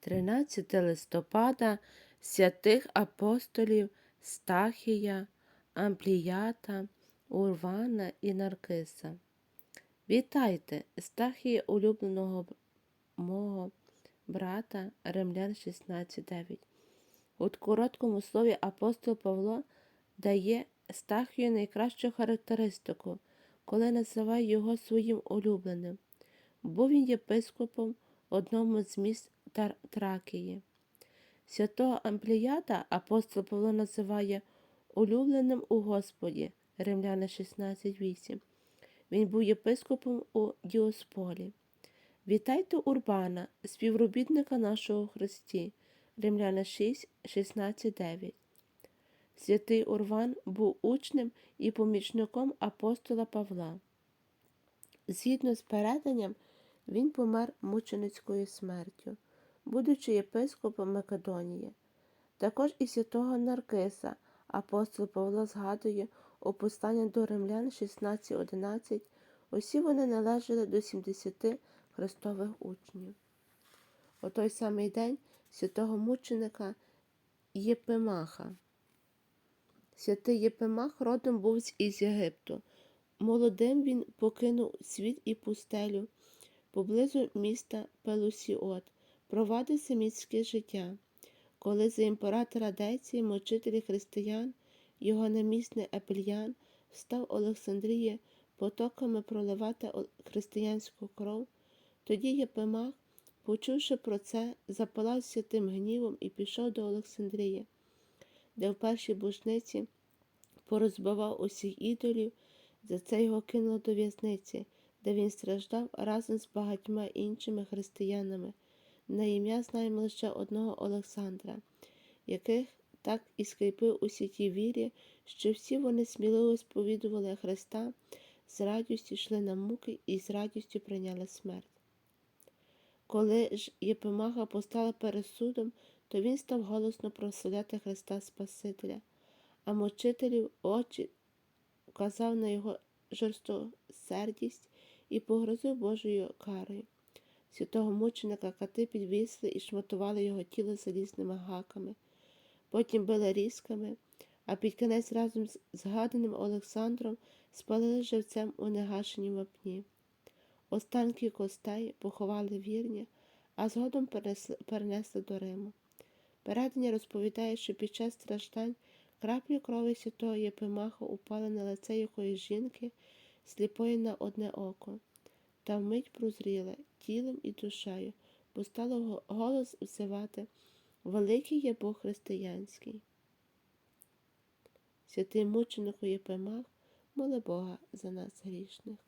13 листопада святих апостолів Стахія, Ампліята, Урвана і Наркиса. Вітайте, Стахія улюбленого мого брата Римлян 16.9. У короткому слові апостол Павло дає Стахію найкращу характеристику, коли називає його своїм улюбленим. Був він єпископом одному з Тар- Тракії. Святого Ампліята апостол Павло називає улюбленим у Господі Римляни 16.8. Він був єпископом у Діосполі. Вітайте Урбана, співробітника нашого Христі. Римляни 6, 16, 9. Святий Урван був учнем і помічником апостола Павла. Згідно з переданням, він помер мученицькою смертю, будучи єпископом Македонії. Також і святого Наркиса апостол Павло згадує у посланні до римлян 16.11. Усі вони належали до 70 Христових учнів. У той самий день святого мученика Єпимаха. Святий Єпимах родом був із Єгипту. Молодим він покинув світ і пустелю поблизу міста Пелусіот, провадив семітське життя. Коли за імператора Деції, мучителі християн, його намісний Апельян встав Олександрія потоками проливати християнську кров, тоді Єпимах, почувши про це, запалав святим гнівом і пішов до Олександрії, де в першій бушниці порозбивав усіх ідолів, за це його кинуло до в'язниці, де він страждав разом з багатьма іншими християнами. На ім'я знаємо лише одного Олександра, яких так і скріпив у святій вірі, що всі вони сміливо сповідували Христа, з радістю йшли на муки і з радістю прийняли смерть. Коли ж Єпимаха постала перед судом, то він став голосно прославляти Христа Спасителя, а мучителів очі вказав на його жорстокосердість і погрозив Божою карою. Святого мученика кати підвісли і шматували його тіло залізними гаками, потім били різками, а під кінець разом з згаданим Олександром спалили живцем у негашеній вапні. Останки костей поховали вірні, а згодом перенесли, перенесли до Риму. Передання розповідає, що під час страждань краплі крові святого Єпимаха упали на лице якоїсь жінки, сліпої на одне око, та вмить прозріла тілом і душею, бо стало голос взивати Великий є Бог християнський. Святий мученику Єпимах, моли Бога за нас грішних.